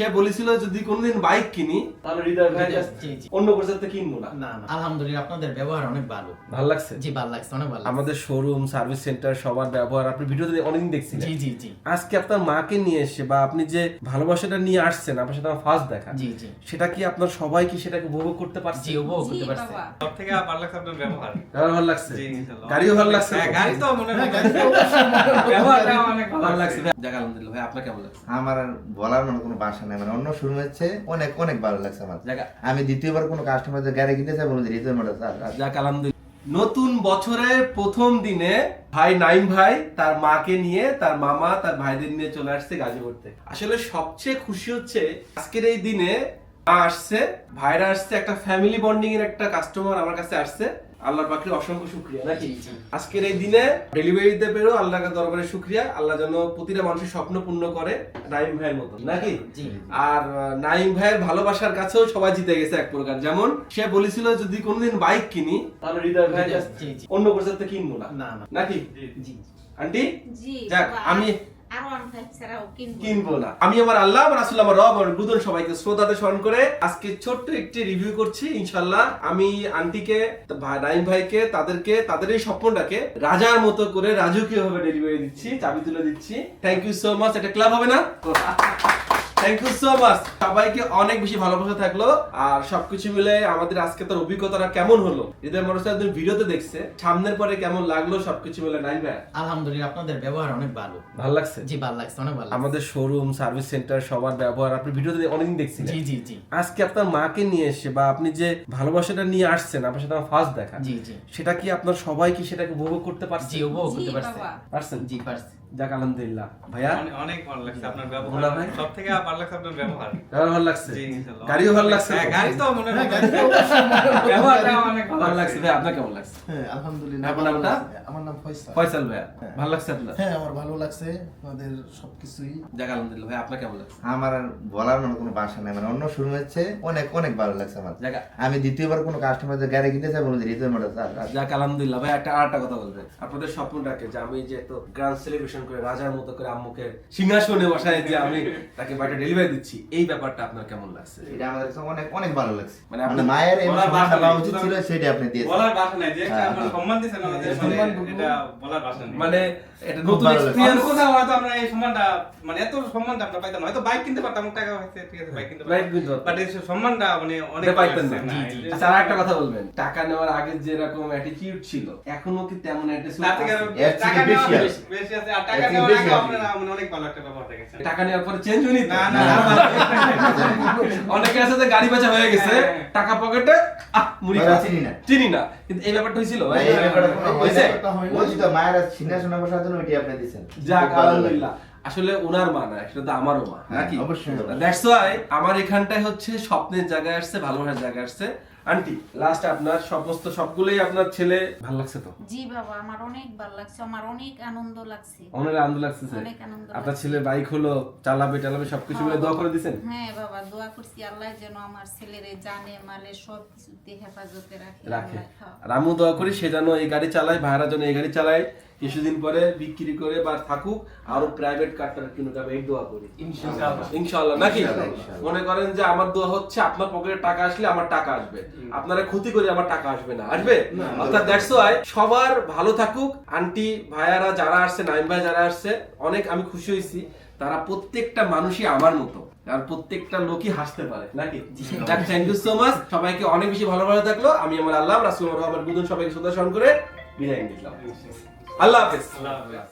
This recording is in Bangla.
সে বলেছিল যদি কোনোদিন বাইক কিনি তাহলে হৃদয় ভাই। অন্য কোথাও কিনবো না। না না। আলহামদুলিল্লাহ আপনাদের ব্যবহার অনেক ভালো। ভালো লাগছে? জি ভালো লাগছে অনেক ভালো আমাদের শোরুম সার্ভিস সেন্টার সবার ব্যবহার আপনি ভিডিওতে অনেকদিন দেখছিলেন। জি জি জি। আজকে আপনার মাকে নিয়ে এসে বা আপনি যে ভালোবাসাটা নিয়ে আসছেন আপনার সাথে আমার ফার্স্ট দেখা জি জি। সেটা কি আপনার সবাই কি সেটাকে উপভোগ করতে পারছে? জি উপভোগ করতে পারছে। সব থেকে ভালো লাগছে আপনার ব্যবহার। ভালো লাগছে? জি, ইনশাআল্লাহ। গাড়িও ভালো লাগছে? হ্যাঁ, গাড়ি তো মনে হ্যাঁ, গাড়ি তো ব্যবহারটা অনেক ভালো ভালো লাগছে। লাগছে আলহামদুলিল্লাহ ভাই আপনার কেমন লাগছে? আমার আর বলার মনে কোনো ভাষা নাই মানে অন্য হচ্ছে অনেক অনেক ভালো লাগছে আমার। আমি দ্বিতীয়বার কোনো কাস্টমারদের গাড়ি কিনতে চাই বলুন মোটর স্যার যাক আলহামদুলিল্লাহ। নতুন বছরের প্রথম দিনে ভাই নাইম ভাই তার মাকে নিয়ে তার মামা তার ভাইদের নিয়ে চলে আসছে গাজীপুর থেকে। আসলে সবচেয়ে খুশি হচ্ছে আজকের এই দিনে মা আসছে ভাইরা আসছে একটা ফ্যামিলি বন্ডিং এর একটা কাস্টমার আমার কাছে আসছে। আল্লাহর পাখির অসংখ্য শুক্রিয়া নাকি। আজকের এই দিনে ডেলিভারি দিতে পেরেও আল্লাহর দরবারে শুক্রিয়া। আল্লাহ যেন প্রতিটা মানুষের স্বপ্ন পূর্ণ করে নাইম ভাইয়ের মতো নাকি? আর নাইম ভাইয়ের ভালোবাসার কাছেও সবাই জিতে গেছে এক প্রকার। যেমন সে বলেছিল যদি কোনোদিন বাইক কিনি তাহলে হৃদয় ভাই। অন্য কোথাও কিনবো না। না না। নাকি? আন্টি? জি যাক, আমি- কিনবো। না। আমি আমার আল্লাহ রাসূল আমার রব আমার গুদন সবাইকে শ্রোতাদের স্মরণ করে আজকে ছোট্ট একটি রিভিউ করছি ইনশাল্লাহ আমি আন্টিকে নাইম ভাইকে, তাদেরকে, তাদের এই স্বপ্নটাকে রাজার মতো করে রাজকীয় ভাবে ডেলিভারি দিচ্ছি, চাবি তুলে দিচ্ছি। থ্যাংক ইউ সো মাচ এটা ক্লাব হবে না? থ্যাংক ইউ সো মাচ সবাইকে অনেক বেশি ভালোবাসা থাকল। আর সবকিছু মিলে আমাদের আজকে তার অভিজ্ঞতাটা কেমন হলো? হৃদয় মানুষ একদিন ভিডিওতে দেখছে। সামনের পরে কেমন লাগল সবকিছু মিলে নাইম ভাই আলহামদুলিল্লাহ আপনাদের ব্যবহার অনেক ভালো। ভালো লাগছে? জি ভালো লাগছে অনেক ভালো আমাদের শোরুম সার্ভিস সেন্টার সবার ব্যবহার আপনি ভিডিওতে অনেকদিন দেখছিলেন। জি জি জি। আজকে আপনার মাকে নিয়ে এসে বা আপনি যে ভালোবাসাটা নিয়ে আসছেন আপনার সাথে আমার ফার্স্ট দেখা। জি জি। সেটা কি আপনার সবাই কি সেটাকে উপভোগ করতে পারছে? জি উপভোগ করতে পারছে। পারছেন? জি পারছে। যাক আলহামদুলিল্লাহ। ভাইয়া? অনেক- ভালো লাগছে আপনার ব্যবহার। ভাই? সব থেকে ভালো লাগছে আপনার ব্যবহার। আমার ভালো লাগছে? গাড়িও ভালো লাগছে? হ্যাঁ, গাড়ি তো মনে হ্যাঁ, হয় তো ব্যবহারটা অনেক ভালো লাগছে। ভাই আপনার কেমন লাগছে? হ্যাঁ আলহামদুলিল্লাহ। আপনার নামটা? আমার নাম ফয়সাল। ফয়সাল ভাইয়া। ভালো লাগছে আপনার? হ্যাঁ আমার ভালো লাগছে। আমাদের সবকিছুই। যাক আলহামদুলিল্লাহ। ভাই আপনার কেমন লাগছে? আমার আর বলার মনে কোনো ভাষা নাই। মানে অন্য শুরু হচ্ছে অনেক অনেক ভালো লাগছে আমার। আমি দ্বিতীয়বার কোনো কাস্টমারদের গাড়ি কিনতে চাই মোটর যাক আলহামদুলিল্লাহ। ভাই একটা আরেকটা কথা বলবেন। আপনাদের স্বপ্নটাকে যে আমি যে গ্র্যান্ড সেলিব্রেশন করে রাজার মতো করে আম্মুকে সিংহাসনে বসায় যে আমি তাকে বাড়িটা ডেলিভারি দিচ্ছি। এই ব্যাপারটা আপনার কেমন লাগছে? এটা আমাদের কাছে অনেক অনেক ভালো লাগছে। মানে মানে আপনি- মায়ের এই ভাষা পাওয়া উচিত ছিল সেটা আপনি দিয়েছেন। বলার ভাষা নাই। যে হ্যাঁ, আপনার হ্যাঁ। সম্মান দিয়েছেন আমাদের হ্যাঁ, মানে এটা বলার ভাষা নেই। মানে এটা নতুন। এক্সপিরিয়েন্স কোথাও হয়তো আমরা এই সম্মানটা মানে এত সম্মানটা আমরা পাইতাম হয়তো বাইক কিনতে পারতাম টাকা হয়েছে ঠিক আছে বাইক কিনতে Bike কিনতে পারতাম। বাট এই সম্মানটা মানে অনেক পাইতেন না। আচ্ছা আর একটা কথা বলবেন। টাকা নেওয়ার আগে যেরকম অ্যাটিটিউড ছিল এখনও কি তেমন অ্যাটিটিউড তার থেকে এর থেকে টাকা বেশি আছে। বেশি আছে। আর টাকা নেওয়ার আগে আপনারা অনেক ভালো একটা ব্যবহার দেখেছেন টাকা নেওয়ার পরে চেঞ্জ হয়নি না না না, না, অনেকে আছে যে গাড়ি বেচা হয়ে গেছে। টাকা পকেটে আহ মুড়ি চিনি না। চিনি না কিন্তু এই ব্যাপারটা হয়েছিল ভাই, এই ব্যাপারটা কোনো হয়েছে? নাই। বলছি তো মায়ের সিংহাসনে বসার জন্য ওইটি আপনি দিয়েছেন যাক। আলহামদুলিল্লাহ আসলে ওনার মা না সেটা তো আমারও মা হ্যাঁ, নাকি অবশ্যই, অবশ্যই। দ্যাটস ওয়াই আমার এখানটায় হচ্ছে স্বপ্নের জায়গায় আসছে ভালোবাসার জায়গায় আসছে আন্টি লাস্ট আপনার সমস্ত সবগুলোই আপনার ছেলে ভালো লাগছে তো? জি বাবা আমার অনেক ভালো লাগছে আমার অনেক আনন্দ লাগছে। অনেক আনন্দ লাগছে অনেক আনন্দ আপনার ছেলে বাইক হলো চালাবে টালাবে সবকিছু মিলে দোয়া করে দিছেন? হ্যাঁ বাবা দোয়া করছি আল্লাহ যেন আমার ছেলেরে জানে মালে সব কিছুতে হেফাজতে রাখে রাখে। হ্যাঁ। আর আমিও দোয়া করি সে যেন এই গাড়ি চালায় ভাইরা যেন এই গাড়ি চালায় কিছুদিন পরে বিক্রি করে বা থাকুক আরও প্রাইভেট কারটা কিনুক আমি এই দোয়া করি। ইনশাআল্লাহ। ইনশাআল্লাহ, ইনশাআল্লাহ। মনে করেন যে আমার দোয়া হচ্ছে আপনার পকেটে টাকা আসলে আমার টাকা আসবে। আপনারা ক্ষতি করে আমার টাকা আসবে না। আসবে? অর্থাৎ দ্যাটস ওয়াই সবার ভালো থাকুক। আন্টি ভাইয়ারা যারা আসছে নাইম ভাই যারা আসছে অনেক আমি খুশি হয়েছি। তারা প্রত্যেকটা মানুষই আমার মতো। আর প্রত্যেকটা লোকই হাসতে পারে নাকি? যাক থ্যাংক ইউ সো মাচ সবাইকে অনেক বেশি ভালো ভালো থাকল। আমি আমার আল্লাহ রাসুল রহমান গুদুন সবাইকে শ্রদ্ধা স্মরণ করে বিদায় নিলাম। আল্লাহ হাফেজ। আল্লাহ হাফেজ।